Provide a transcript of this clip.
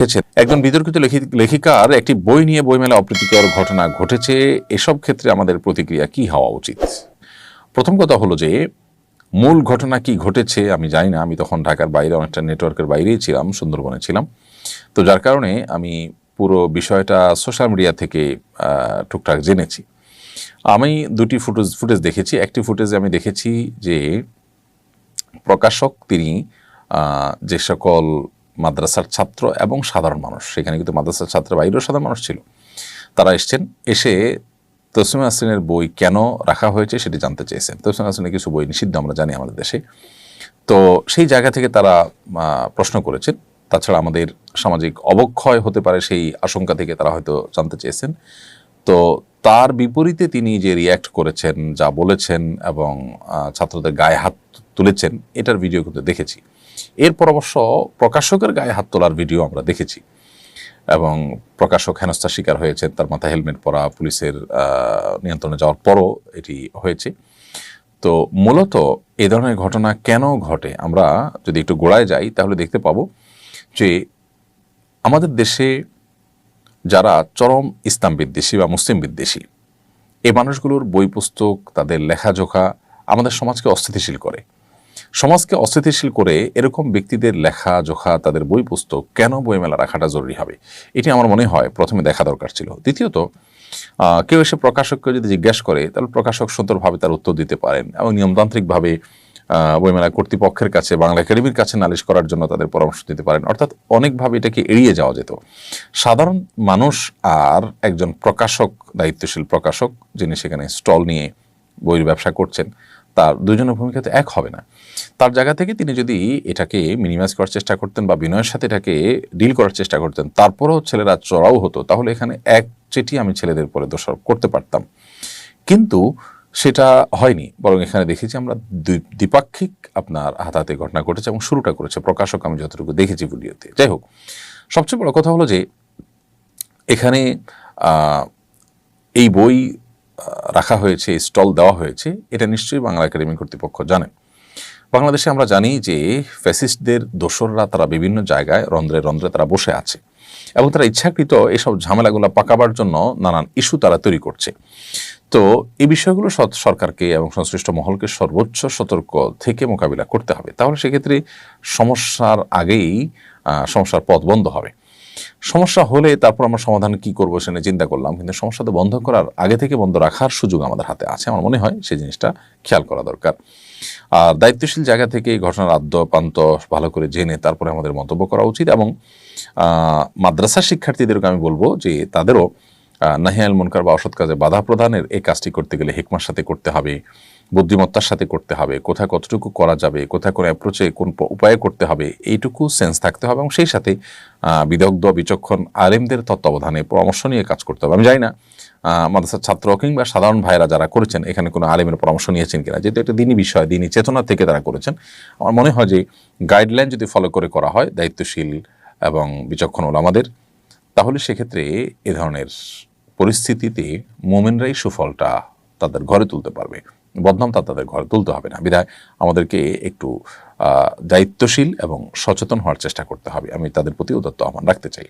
লিখেছেন, একজন বিতর্কিত লেখি- লেখিকার একটি বই নিয়ে বইমেলা অপ্রীতিকর ঘটনা ঘটেছে। এসব ক্ষেত্রে আমাদের প্রতিক্রিয়া কি হওয়া উচিত? প্রথম কথা হলো যে মূল ঘটনা কি ঘটেছে আমি জানি না। আমি তখন ঢাকার বাইরে অনেকটা নেটওয়ার্কের বাইরেই ছিলাম সুন্দরবনে ছিলাম। তো যার কারণে আমি পুরো বিষয়টা সোশ্যাল মিডিয়া থেকে টুকটাক জেনেছি। আমি দুটি ফুটেজ ফুটেজ দেখেছি। একটি ফুটেজে আমি দেখেছি যে প্রকাশক তিনি যে সকল মাদ্রাসার ছাত্র এবং সাধারণ মানুষ। সেখানে কিন্তু মাদ্রাসার ছাত্র বাইরেও সাধারণ মানুষ ছিল। তারা এসছেন, এসে তসলিমা হাসিনের বই কেন রাখা হয়েছে সেটি জানতে চেয়েছেন। তসলিমা হাসিনের কিছু বই নিষিদ্ধ, আমরা জানি আমাদের দেশে। তো সেই জায়গা থেকে তারা প্রশ্ন করেছেন। তাছাড়া আমাদের সামাজিক অবক্ষয় হতে পারে সেই আশঙ্কা থেকে তারা হয়তো জানতে চেয়েছেন। তো তার বিপরীতে তিনি যে রিয়্যাক্ট করেছেন, যা বলেছেন এবং ছাত্রদের গায়ে হাত তুলেছেন, এটার ভিডিও কিন্তু দেখেছি। এরপর অবশ্য প্রকাশকের গায়ে হাত তোলার ভিডিও আমরা দেখেছি। এবং প্রকাশক হেনস্থার শিকার হয়েছেন, তার মাথায় হেলমেট পরা, পুলিশের নিয়ন্ত্রণে যাওয়ার পরও এটি হয়েছে। তো মূলত এ ধরনের ঘটনা কেন ঘটে? আমরা যদি একটু গোড়ায় যাই, তাহলে দেখতে পাবো যে আমাদের দেশে যারা চরম ইসলাম বিদ্বেষী বা মুসলিম বিদ্বেষী এই মানুষগুলোর বই পুস্তক তাদের লেখাজোখা আমাদের সমাজকে অস্থিতিশীল করে। সমাজকে অস্থিতিশীল করে এরকম ব্যক্তিদের লেখা, জোখা, তাদের বই পুস্তক কেন বইমেলা রাখাটা জরুরি হবে? এটি আমার মনে হয় প্রথমে দেখা দরকার ছিল। দ্বিতীয়ত কেউ এসে প্রকাশককে যদি জিজ্ঞেস করে, তাহলে প্রকাশক সুন্দরভাবে তার উত্তর দিতে পারেন এবং নিয়মতান্ত্রিকভাবে বইমেলা কর্তৃপক্ষের কাছে, বাংলা একাডেমির কাছে নালিশ করার জন্য তাদের পরামর্শ দিতে পারেন। অর্থাৎ অনেকভাবে এটাকে এড়িয়ে যাওয়া যেত। সাধারণ মানুষ আর একজন প্রকাশক, দায়িত্বশীল প্রকাশক, যিনি সেখানে স্টল নিয়ে বইয়ের ব্যবসা করছেন, তার দুজনের ভূমিকা তো এক হবে না। তার জায়গা থেকে তিনি যদি এটাকে মিনিমাইজ করার চেষ্টা করতেন বা বিনয়ের সাথে এটাকে ডিল করার চেষ্টা করতেন, তারপরেও ছেলেরা চড়াও হতো, তাহলে এখানে এক চেটি আমি ছেলেদের পরে দোষারোপ করতে পারতাম। কিন্তু সেটা হয়নি, বরং এখানে দেখেছি আমরা দ্বিপাক্ষিক আপনার হাতাহাতি ঘটনা ঘটেছে এবং শুরুটা করেছে। প্রকাশক আমি যতটুকু দেখেছি ভিডিওতে। যাই হোক, সবচেয়ে বড় কথা হলো যে এখানে এই বই রাখা হয়েছে স্টল দেওয়া হয়েছে, এটা নিশ্চয়ই বাংলা একাডেমি কর্তৃপক্ষ জানে। বাংলাদেশে আমরা জানি যে ফ্যাসিস্টদের দোসররা তারা বিভিন্ন জায়গায় রন্ধ্রে রন্ধ্রে তারা বসে আছে এবং তারা ইচ্ছাকৃত এসব ঝামেলাগুলো পাকাবার জন্য নানান ইস্যু তারা তৈরি করছে। তো এই বিষয়গুলো সরকারকে এবং সংশ্লিষ্ট মহলকে সর্বোচ্চ সতর্ক থেকে মোকাবিলা করতে হবে। তাহলে সেক্ষেত্রে সমস্যার আগেই সমস্যার পথ বন্ধ হবে। সমস্যা হলে তারপর আমরা সমাধান কি করব সে নিয়ে চিন্তা করলাম। কিন্তু সমস্যা তো বন্ধ করার, আগে থেকে বন্ধ রাখার সুযোগ আমাদের হাতে আছে। আমার মনে হয় সেই জিনিসটা খেয়াল করা দরকার। আর দায়িত্বশীল জায়গা থেকে এই ঘটনার আদ্য প্রান্ত ভালো করে জেনে তারপরে আমাদের মন্তব্য করা উচিত এবং মাদ্রাসা শিক্ষার্থীদেরকে আমি বলব যে তাদেরও নাহিয়াল মুনকার বা অসৎ কাজে বাধা প্রদানের এই কাজটি করতে গেলে হিকমার সাথে করতে হবে, বুদ্ধিমত্তার সাথে করতে হবে, কোথায় কতটুকু করা যাবে, কোথায় কোন অ্যাপ্রোচে কোন উপায়ে করতে হবে, এইটুকু সেন্স থাকতে হবে এবং সেই সাথে বিদগ্ধ, বিচক্ষণ, আলেমদের তত্ত্বাবধানে পরামর্শ নিয়ে কাজ করতে হবে। আমি জানি না মাদ্রাসার ছাত্র কিংবা সাধারণ ভাইরা যারা করেছেন, এখানে কোনো আলেমের পরামর্শ নিয়েছেন কিনা? যেহেতু একটা দিনই বিষয় দিনই চেতনা থেকে তারা করেছেন, আমার মনে হয় যে গাইডলাইন যদি ফলো করে করা হয়, দায়িত্বশীল এবং বিচক্ষণ ওলামাদের, তাহলে সেক্ষেত্রে এ ধরনের পরিস্থিতিতে মোমেনরাই সুফলটা তাদের ঘরে তুলতে পারবে। বদনাম তা তাদের ঘরে তুলতে হবে না। বিধায় আমাদেরকে একটু দায়িত্বশীল এবং সচেতন হওয়ার চেষ্টা করতে হবে। আমি তাদের প্রতি উদত্ত আহ্বান রাখতে চাই।